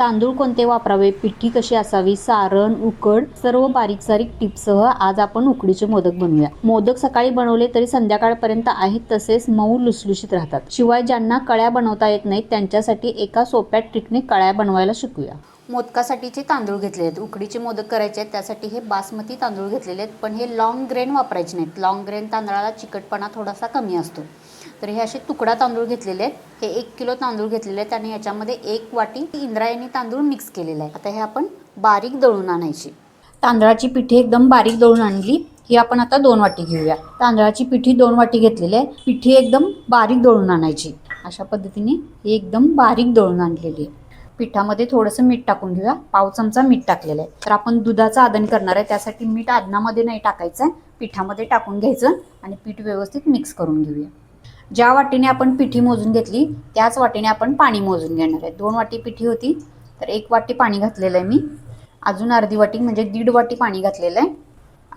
तांदूळ कोणते वापरावे? पिठी कशी असावी? सारण उकड सर्व बारीक सारीक टिप्ससह आज आपण उकडीचे मोदक बनवूया. मोदक सकाळी बनवले तरी संध्याकाळपर्यंत आहेत तसेच मऊ लुसलुशीत राहतात. शिवाय ज्यांना कळ्या बनवता येत नाहीत त्यांच्यासाठी एका सोप्या ट्रिकने कळ्या बनवायला शिकूया. मोदकासाठीचे तांदूळ घेतले आहेत. उकडीचे मोदक करायचे आहेत. त्यासाठी हे बासमती तांदूळ घेतलेले आहेत. पण हे लॉंग ग्रेन वापरायचे नाहीत. लॉंग ग्रेन तांदळाला चिकटपणा थोडासा कमी असतो. तर हे असे तुकडा तांदूळ घेतलेले आहेत. हे एक किलो तांदूळ घेतलेले आहेत आणि याच्यामध्ये एक वाटी इंद्रायणी तांदूळ मिक्स केलेला आहे. आता हे आपण बारीक दळून आणायची. तांदळाची पिठी एकदम बारीक दळून आणली. ही आपण आता दोन वाटी घेऊया. तांदळाची पिठी दोन वाटी घेतलेली आहे. पिठी एकदम बारीक दळून आणायची. अशा पद्धतीने ही एकदम बारीक दळून आणलेली आहे. पिठामध्ये थोडंसं मीठ टाकून घेऊया. पाव चमचा मीठ टाकलेलं आहे. तर आपण दुधाचं आदन करणार आहे. त्यासाठी मीठ आदनामध्ये नाही टाकायचं आहे. पिठामध्ये टाकून घ्यायचं आणि पीठ व्यवस्थित मिक्स करून घेऊया. ज्या वाटीने आपण पिठी मोजून घेतली त्याच वाटीने आपण पाणी मोजून घेणार आहे. दोन वाटी पिठी होती तर एक वाटी पाणी घातलेलं आहे मी. अजून अर्धी वाटी म्हणजे दीड वाटी पाणी घातलेलं आहे.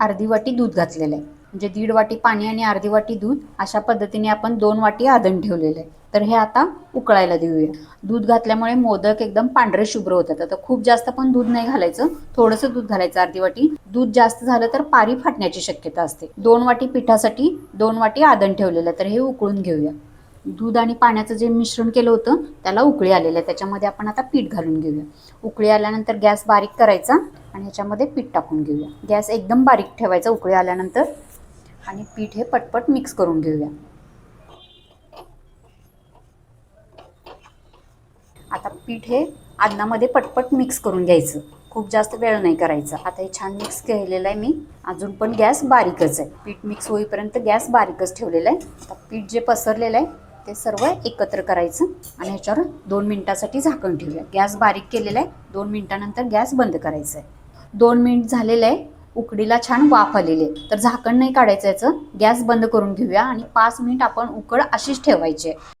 अर्धी वाटी दूध घातलेलं आहे. म्हणजे दीड वाटी पाणी आणि अर्धी वाटी दूध अशा पद्धतीने आपण दोन वाटी आदण ठेवलेलं आहे. तर हे आता उकळायला देऊया. दूध घातल्यामुळे मोदक एकदम पांढरे शुभ्र होतात. आता खूप जास्त पण दूध नाही घालायचं. थोडंसं दूध घालायचं अर्धी वाटी. दूध जास्त झालं तर पारी फाटण्याची शक्यता असते. दोन वाटी पिठासाठी दोन वाटी आदण ठेवलेलं आहे. तर हे उकळून घेऊया. दूध आणि पाण्याचं जे मिश्रण केलं होतं त्याला उकळी आलेलं आहे. त्याच्यामध्ये आपण आता पीठ घालून घेऊया. उकळी आल्यानंतर गॅस बारीक करायचा आणि ह्याच्यामध्ये पीठ टाकून घेऊया. गॅस एकदम बारीक ठेवायचा उकळी आल्यानंतर. आणि पीठ हे पटपट मिक्स करून घेऊया. आता पीठ हे अन्नामध्ये पटपट मिक्स करून घ्यायचं. खूप जास्त वेळ नाही करायचा. आता हे छान मिक्स केलेलं आहे मी. अजून पण गॅस बारीकच आहे. पीठ मिक्स होईपर्यंत गॅस बारीकच ठेवलेला आहे. आता पीठ जे पसरलेलं आहे ते सर्व एकत्र करायचं आणि ह्याच्यावर दोन मिनटासाठी झाकण ठेवूया. गॅस बारीक केलेला आहे. दोन मिनटानंतर गॅस बंद करायचा आहे. दोन मिनिट झालेलं आहे. उकडीला छान वाफ आलेली आहे. तर झाकण नाही काढायचं याचं. गॅस बंद करून घेऊया आणि पाच मिनिट आपण उकड अशीच ठेवायची आहे.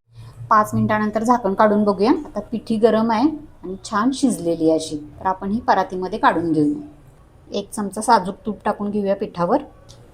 पाच मिनिटानंतर झाकण काढून बघूया. आता पिठी गरम आहे आणि छान शिजलेली आहे अशी. तर आपण ही परातीमध्ये काढून घेऊया. एक चमचा साजूक तूप टाकून घेऊया पिठावर.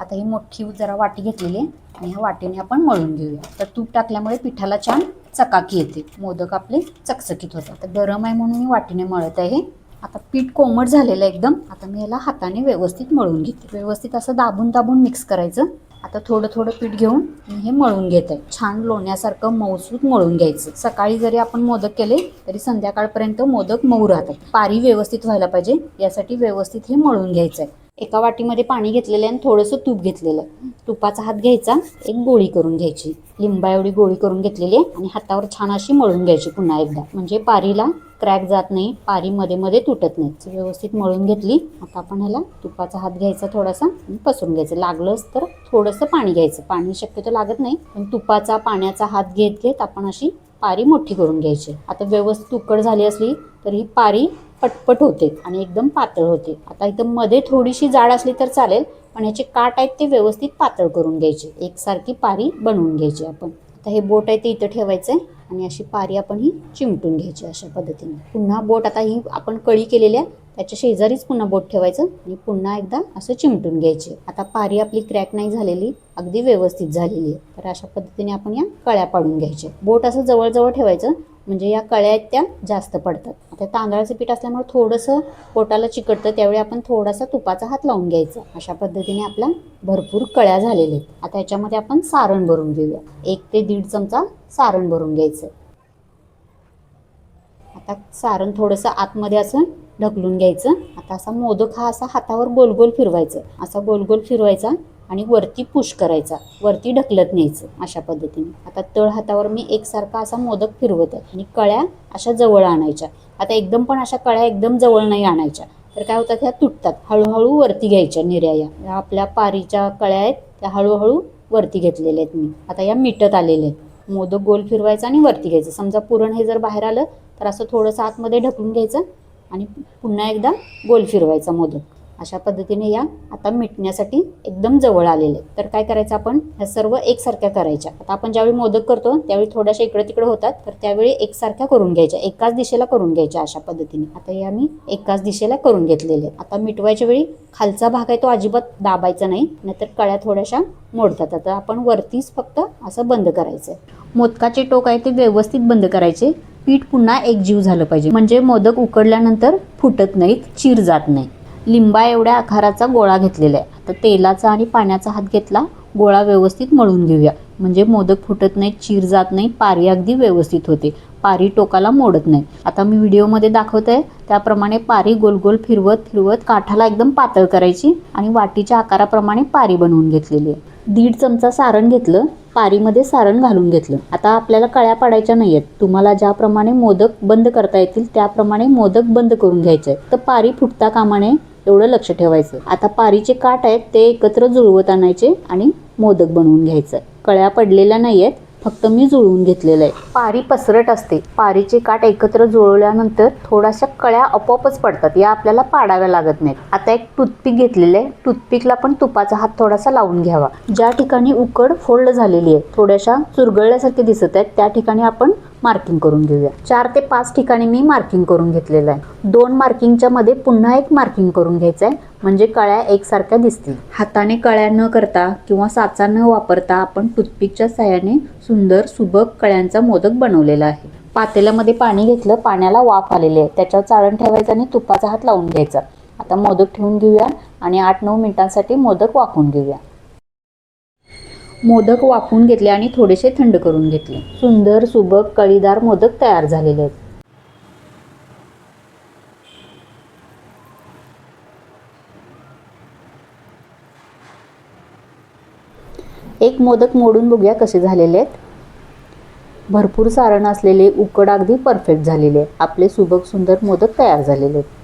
आता ही मोठी जरा वाटी घेतलेली आहे आणि ह्या वाटीने आपण मळून घेऊया. तर तूप टाकल्यामुळे पिठाला छान चकाकी येते. मोदक आपले चकचकीत होतात. तर गरम आहे म्हणून मी वाटीने मळत आहे. आता पीठ कोमट झालेलं आहे एकदम. आता मी याला हाताने व्यवस्थित मळून घेते. व्यवस्थित असं दाबून दाबून मिक्स करायचं. आता थोडं थोडं पीठ घेऊन मी हे मळून घेत. आहे छान लोण्यासारखं मऊसूत मळून घ्यायचं. सकाळी जरी आपण मोदक केले तरी संध्याकाळपर्यंत मोदक मऊ राहतात. पारी व्यवस्थित व्हायला पाहिजे. यासाठी व्यवस्थित हे मळून घ्यायचं आहे एका वाटीमध्ये पाणी घेतलेलं आहे आणि थोडंसं तूप घेतलेलं आहे. तुपाचा हात घ्यायचा. एक गोळी करून घ्यायची. लिंबा एवढी गोळी करून घेतलेली आहे आणि हातावर छान अशी मळून घ्यायची पुन्हा एकदा. म्हणजे पारीला क्रॅक जात नाही पारी मध्ये मध्ये तुटत नाही. व्यवस्थित मळून घेतली. आता आपण ह्याला तुपाचा हात घ्यायचा थोडासा पसरून घ्यायचं. लागलंच तर थोडंसं पाणी घ्यायचं. पाणी शक्यतो लागत नाही पण तुपाचा पाण्याचा हात घेत घेत आपण अशी पारी मोठी करून घ्यायची. आता व्यवस्थित उकड झाली असली तर ही पारी पटपट होते आणि एकदम पातळ होते. आता इथं मध्ये थोडीशी जाड असली तर चालेल पण ह्याचे काट आहेत ते व्यवस्थित पातळ करून घ्यायचे. एकसारखी पारी बनवून घ्यायची आपण. आता हे बोट आहे ते इथं ठेवायचं आहे आणि अशी पारी आपण ही चिमटून घ्यायची अशा पद्धतीने. पुन्हा बोट आता ही आपण कळी केलेल्या त्याच्या शेजारीच पुन्हा बोट ठेवायचं आणि पुन्हा एकदा असं चिमटून घ्यायचे. आता पारी आपली क्रॅक नाही झालेली अगदी व्यवस्थित झालेली आहे. तर अशा पद्धतीने आपण या कळ्या पाडून घ्यायच्या. बोट असं जवळजवळ ठेवायचं म्हणजे या कळ्या आहेत त्या जास्त पडतात. आता तांदळाचं पीठ असल्यामुळे थोडंसं पोटाला चिकटतं त्यावेळी आपण थोडासा तुपाचा हात लावून घ्यायचा. अशा पद्धतीने आपल्या भरपूर कळ्या झालेल्या आहेत. आता याच्यामध्ये आपण सारण भरून घेऊया. एक ते दीड चमचा सारण भरून घ्यायचं. आता सारण थोडंसं आतमध्ये असं ढकलून घ्यायचं. आता असा मोदक हा असा हातावर गोल गोल फिरवायचं. असा गोल गोल फिरवायचा. आणि वरती पुश करायचा. वरती ढकलत न्यायचं अशा पद्धतीने. आता तळ हातावर मी एकसारखा असा मोदक फिरवत आहे. आणि कळ्या अशा जवळ आणायच्या. आता एकदम पण अशा कळ्या एकदम जवळ नाही आणायच्या. तर काय होतात ह्या तुटतात. हळूहळू वरती घ्यायच्या निर्या या. या आपल्या पारीच्या कळ्या आहेत त्या हळूहळू वरती घेतलेल्या आहेत मी. आता या मिटत आलेल्या आहेत. मोदक गोल फिरवायचा आणि वरती घ्यायचं. समजा पुरण हे जर बाहेर आलं तर असं थोडंसं आतमध्ये ढकलून घ्यायचं आणि पुन्हा एकदा गोल फिरवायचा मोदक. अशा पद्धतीने या आता मिटण्यासाठी एकदम जवळ आलेले तर काय करायचं आपण? ह्या सर्व एकसारख्या करायच्या. आता आपण ज्यावेळी मोदक करतो त्यावेळी थोड्याशा इकडे तिकडे होतात. तर त्यावेळी एकसारख्या करून घ्यायच्या. एकाच दिशेला करून घ्यायच्या अशा पद्धतीने. आता या मी एकाच दिशेला करून घेतलेले आता मिटवायच्या वेळी खालचा भाग आहे तो अजिबात दाबायचा नाही. नाहीतर कळ्या थोड्याशा मोडतात. आता आपण वरतीच फक्त असं बंद करायचं मोदकाचे टोक आहे ते व्यवस्थित बंद करायचे. पीठ पुन्हा एकजीव झालं पाहिजे. म्हणजे मोदक उकडल्यानंतर फुटत नाहीत चिर जात नाही लिंबा एवढ्या आकाराचा गोळा घेतलेला आहे. आता तेलाचा आणि पाण्याचा हात घेतला गोळा व्यवस्थित मळून घेऊया. म्हणजे मोदक फुटत नाही चीर जात नाही पारी अगदी व्यवस्थित होते. पारी टोकाला मोडत नाही आता मी व्हिडिओमध्ये दाखवत आहे त्याप्रमाणे पारी गोल गोल फिरवत फिरवत काठाला एकदम पातळ करायची आणि वाटीच्या आकाराप्रमाणे पारी बनवून घेतलेली आहे. दीड चमचा सारण घेतलं पारीमध्ये सारण घालून घेतलं. आता आपल्याला कळ्या पाडायच्या नाही आहेत तुम्हाला ज्याप्रमाणे मोदक बंद करता येतील त्याप्रमाणे मोदक बंद करून घ्यायचे तर पारी फुटता कामाने एवढं लक्ष ठेवायचं. आता पारीचे काठ आहेत ते एकत्र जुळवत आणायचे आणि मोदक बनवून घ्यायचं. कळ्या पडलेल्या नाही आहेत फक्त मी जुळवून घेतलेलं आहे. पारी पसरट असते. पारीचे काठ एकत्र जुळवल्यानंतर थोड्याशा कळ्या आपोआपच पडतात. या आपल्याला पाडाव्या लागत नाहीत. आता एक टूथपिक घेतलेलं आहे. टूथपिकला पण तुपाचा हात थोडासा लावून घ्यावा. ज्या ठिकाणी उकड फोल्ड झालेली आहे थोड्याशा चुरगळल्यासारखे दिसत आहेत त्या ठिकाणी आपण मार्किंग करून घेऊया. चार ते पाच ठिकाणी मी मार्किंग करून घेतलेलं आहे. दोन मार्किंगच्या मध्ये पुन्हा एक मार्किंग करून घ्यायचं आहे. म्हणजे कळ्या एकसारख्या दिसतील. हाताने कळ्या न करता किंवा साचा न वापरता आपण टूथपिकच्या साह्याने सुंदर सुबक कळ्यांचा मोदक बनवलेला आहे. पातेल्यामध्ये पाणी घेतलं पाण्याला वाफ आलेले आहे. त्याच्यावर चाळण ठेवायचं आणि तुपाचा हात लावून घ्यायचा. आता मोदक ठेवून घेऊया आणि आठ नऊ मिनिटांसाठी मोदक वाकून घेऊया. मोदक वाफवून घेतले आणि थोडेसे थंड करून घेतले. सुंदर सुबक कळीदार मोदक तयार झालेले आहेत. एक मोदक मोडून बघूया कसे झालेले आहेत. भरपूर सारण असलेले उकड अगदी परफेक्ट झालेले आहे आपले सुबक सुंदर मोदक तयार झालेले आहेत.